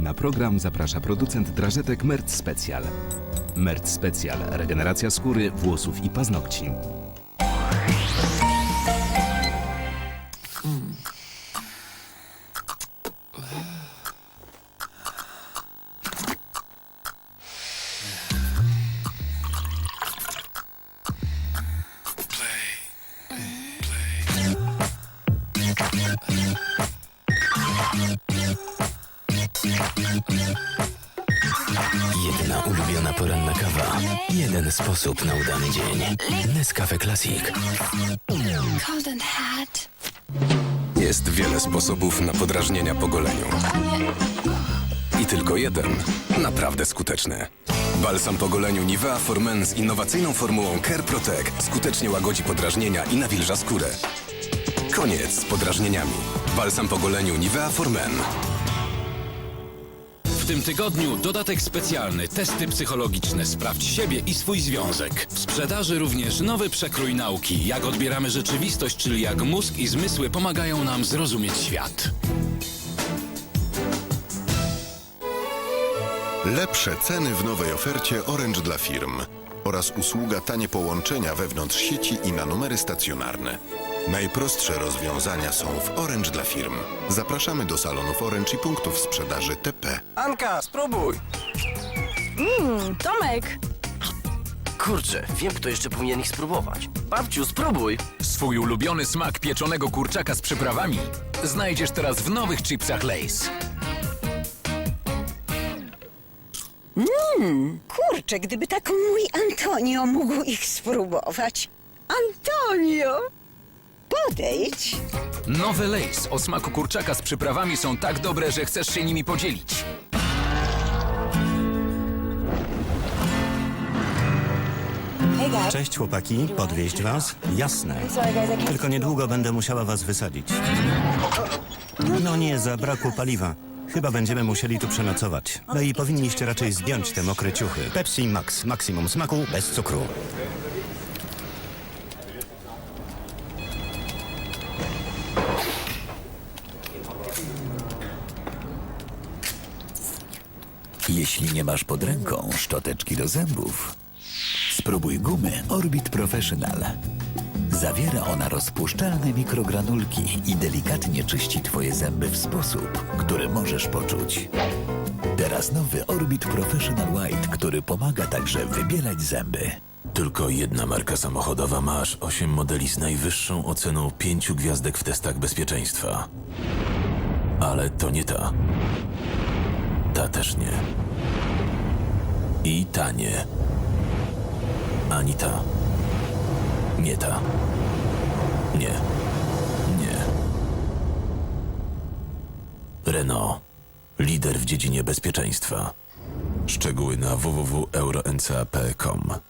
Na program zaprasza producent drażetek Mert Special. Mert Special. Regeneracja skóry, włosów i paznokci. Jedna ulubiona poranna kawa. Jeden sposób na udany dzień. Nescafe Classic. Cold and hot. Jest wiele sposobów na podrażnienia po goleniu. I tylko jeden naprawdę skuteczny. Balsam po goleniu Nivea for Men z innowacyjną formułą Care Protect skutecznie łagodzi podrażnienia i nawilża skórę. Koniec z podrażnieniami. Balsam po goleniu Nivea for Men. W tym tygodniu dodatek specjalny, testy psychologiczne. Sprawdź siebie i swój związek. W sprzedaży również nowy przekrój nauki. Jak odbieramy rzeczywistość, czyli jak mózg i zmysły pomagają nam zrozumieć świat. Lepsze ceny w nowej ofercie Orange dla firm oraz usługa tanie połączenia wewnątrz sieci i na numery stacjonarne. Najprostsze rozwiązania są w Orange dla firm. Zapraszamy do salonów Orange i punktów sprzedaży TP. Anka, spróbuj! Tomek! Kurczę, wiem, kto jeszcze powinien ich spróbować. Babciu, spróbuj! Swój ulubiony smak pieczonego kurczaka z przyprawami znajdziesz teraz w nowych chipsach Lay's. Kurczę, gdyby tak mój Antonio mógł ich spróbować. Antonio! Podejdź. Nowe Lay's o smaku kurczaka z przyprawami są tak dobre, że chcesz się nimi podzielić. Cześć chłopaki, podwieźć was? Jasne. Tylko niedługo będę musiała was wysadzić. No nie, zabrakło paliwa. Chyba będziemy musieli tu przenocować. No i powinniście raczej zdjąć te mokre ciuchy. Pepsi Max, maksimum smaku, bez cukru. Jeśli nie masz pod ręką szczoteczki do zębów, spróbuj gumy Orbit Professional. Zawiera ona rozpuszczalne mikrogranulki i delikatnie czyści twoje zęby w sposób, który możesz poczuć. Teraz nowy Orbit Professional White, który pomaga także wybielać zęby. Tylko jedna marka samochodowa ma aż 8 modeli z najwyższą oceną 5 gwiazdek w testach bezpieczeństwa. Ale to nie ta. Ta też nie. I ta nie. Ani ta. Nie ta. Nie. Nie. Renault. Lider w dziedzinie bezpieczeństwa. Szczegóły na www.euroncap.com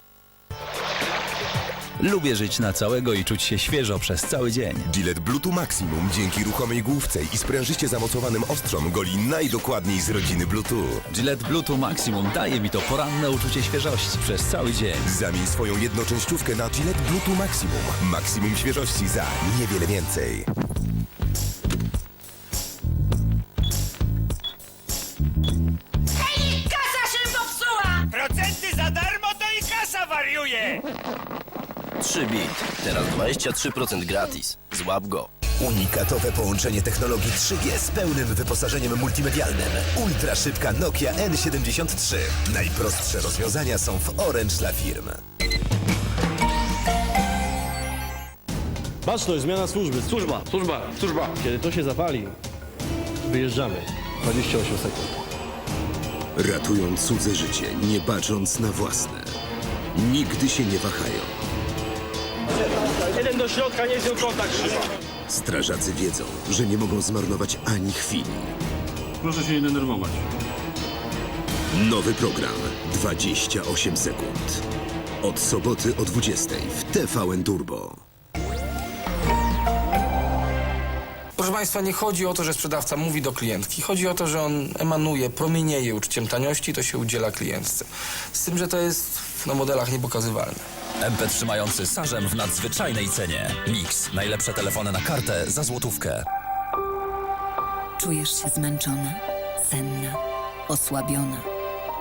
Lubię żyć na całego i czuć się świeżo przez cały dzień. Gillette Bluetooth Maximum dzięki ruchomej główce i sprężyście zamocowanym ostrzom goli najdokładniej z rodziny Bluetooth. Gillette Bluetooth Maximum daje mi to poranne uczucie świeżości przez cały dzień. Zamień swoją jednoczęściówkę na Gillette Bluetooth Maximum. Maksimum świeżości za niewiele więcej. 3 bit, teraz 23% gratis. Złap go. Unikatowe połączenie technologii 3G z pełnym wyposażeniem multimedialnym. Ultra szybka Nokia N73. Najprostsze rozwiązania są w Orange dla firm. Baczność, zmiana służby. Służba, służba, służba. Kiedy to się zapali, wyjeżdżamy. 28 sekund. Ratują cudze życie, nie bacząc na własne. Nigdy się nie wahają. Jeden do środka, nie jest kontakt trzyma. Strażacy wiedzą, że nie mogą zmarnować ani chwili. Proszę się nie denerwować. Nowy program 28 sekund. Od soboty o 20 w TVN Turbo. Proszę Państwa, nie chodzi o to, że sprzedawca mówi do klientki. Chodzi o to, że on emanuje, promienieje uczuciem taniości, to się udziela klientce. Z tym, że to jest na modelach niepokazywalne. MP trzymający sarzem w nadzwyczajnej cenie. Mix. Najlepsze telefony na kartę za złotówkę. Czujesz się zmęczona, senna, osłabiona.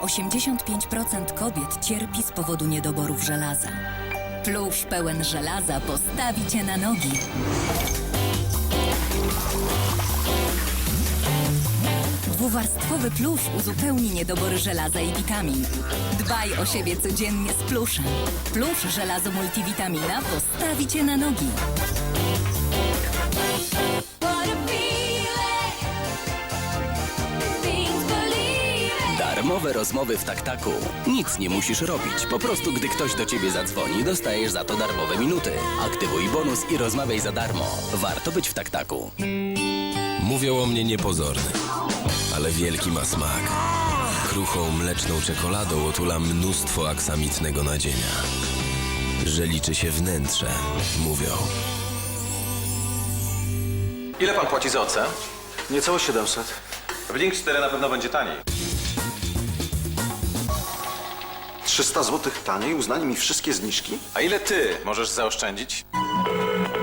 85% kobiet cierpi z powodu niedoborów żelaza. Plusz pełen żelaza postawi cię na nogi. Dwuwarstwowy plusz uzupełni niedobory żelaza i witamin. Dbaj o siebie codziennie z pluszem. Plusz żelazo multivitamina postawi cię na nogi. Darmowe rozmowy w taktaku. Nic nie musisz robić. Po prostu, gdy ktoś do ciebie zadzwoni, dostajesz za to darmowe minuty. Aktywuj bonus i rozmawiaj za darmo. Warto być w taktaku. Mówią o mnie niepozorny, ale wielki ma smak. Kruchą mleczną czekoladą otula mnóstwo aksamitnego nadzienia. Że liczy się wnętrze, mówią. Ile pan płaci za OC? Niecałe 700. W Link 4 na pewno będzie taniej. 300 zł taniej, uznali mi wszystkie zniżki? A ile ty możesz zaoszczędzić?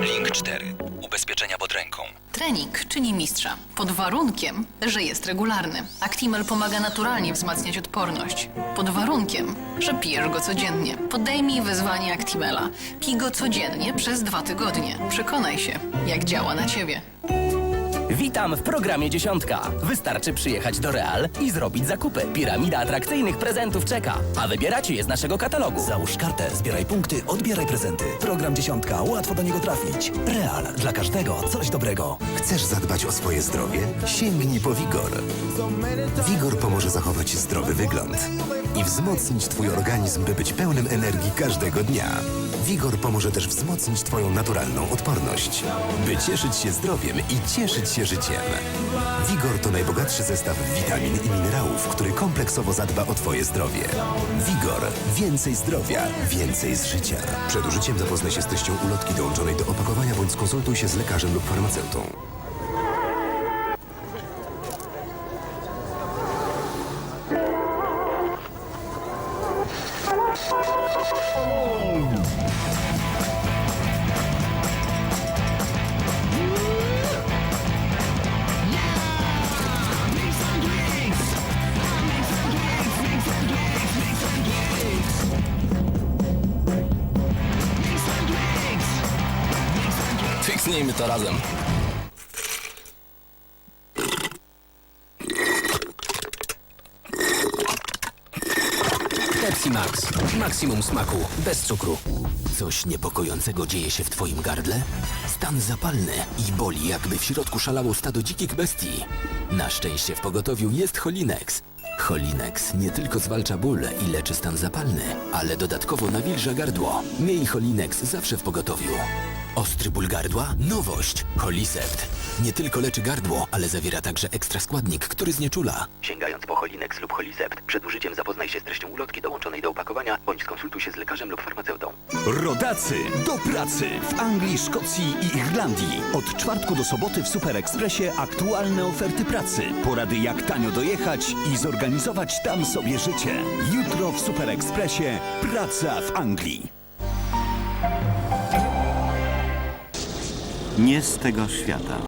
Link 4. Ubezpieczenia pod ręką. Trening czyni mistrza, pod warunkiem, że jest regularny. Actimel pomaga naturalnie wzmacniać odporność. Pod warunkiem, że pijesz go codziennie. Podejmij wyzwanie Actimela. Pij go codziennie przez dwa tygodnie. Przekonaj się, jak działa na ciebie. Witam w programie Dziesiątka. Wystarczy przyjechać do Real i zrobić zakupy. Piramida atrakcyjnych prezentów czeka, a wybieracie je z naszego katalogu. Załóż kartę, zbieraj punkty, odbieraj prezenty. Program Dziesiątka, łatwo do niego trafić. Real, dla każdego coś dobrego. Chcesz zadbać o swoje zdrowie? Sięgnij po Wigor. Wigor pomoże zachować zdrowy wygląd i wzmocnić Twój organizm, by być pełnym energii każdego dnia. Wigor pomoże też wzmocnić Twoją naturalną odporność, by cieszyć się zdrowiem i cieszyć się życiem. Wigor to najbogatszy zestaw witamin i minerałów, który kompleksowo zadba o Twoje zdrowie. Wigor. Więcej zdrowia, więcej z życia. Przed użyciem zapoznaj się z treścią ulotki dołączonej do opakowania bądź skonsultuj się z lekarzem lub farmaceutą. Fiksnijmy to razem. Pepsi Max. Maksimum smaku. Bez cukru. Coś niepokojącego dzieje się w Twoim gardle? Stan zapalny i boli, jakby w środku szalało stado dzikich bestii. Na szczęście w pogotowiu jest Holinex. Holinex nie tylko zwalcza ból i leczy stan zapalny, ale dodatkowo nawilża gardło. Miej Holinex zawsze w pogotowiu. Ostry ból gardła? Nowość! Holisept. Nie tylko leczy gardło, ale zawiera także ekstra składnik, który znieczula. Sięgając po Holinex lub Holisept, przed użyciem zapoznaj się z treścią ulotki dołączonej do opakowania, bądź skonsultuj się z lekarzem lub farmaceutą. Rodacy do pracy w Anglii, Szkocji i Irlandii. Od czwartku do soboty w Super Expressie aktualne oferty pracy. Porady jak tanio dojechać i zorganizować tam sobie życie. Jutro w Super Expressie praca w Anglii. Nie z tego świata.